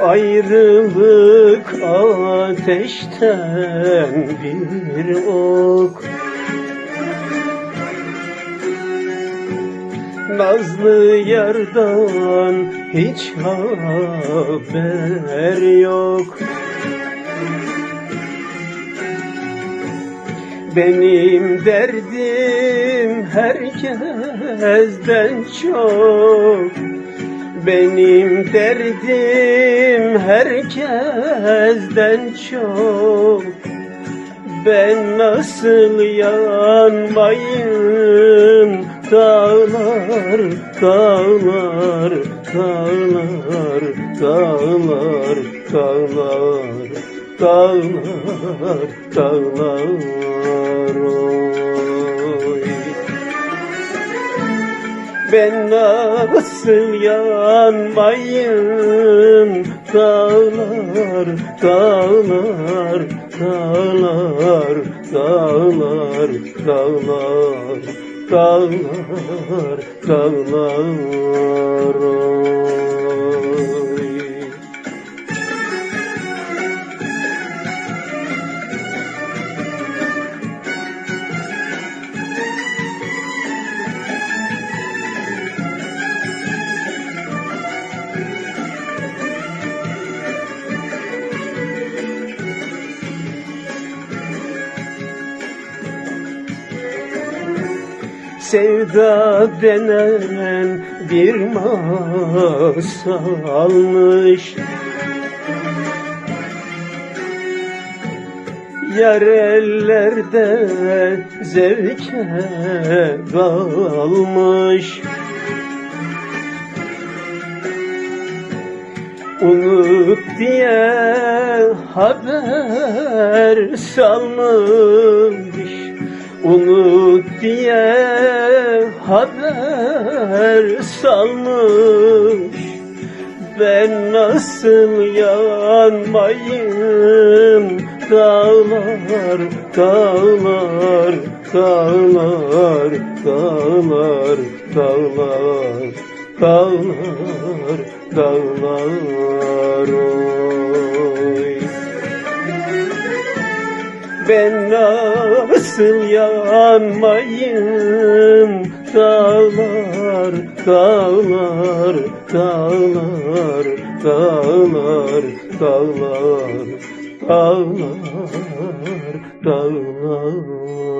Ayrılık ateşten bir ok. Nazlı yardan hiç haber yok. Benim derdim herkesten çok Benim derdim herkesten çok Ben nasıl yanmayım Dağlar, dağlar, dağlar, dağlar, dağlar Dağlar, dağlar oy. Ben nasıl yanmayım Dağlar, dağlar, dağlar, dağlar, dağlar Dağlar, dağlar oy. Sevda denen bir masalmış. Yar ellerde zevke kalmış. Unut diye haber salmış. Unut diye haber salmış. Ben nasıl yanmayım Dağlar, dağlar, dağlar, dağlar, dağlar Dağlar, dağlar oy. Ben nasıl yanmayım Dağlar, dağlar, dağlar, dağlar, dağlar, dağlar, dağlar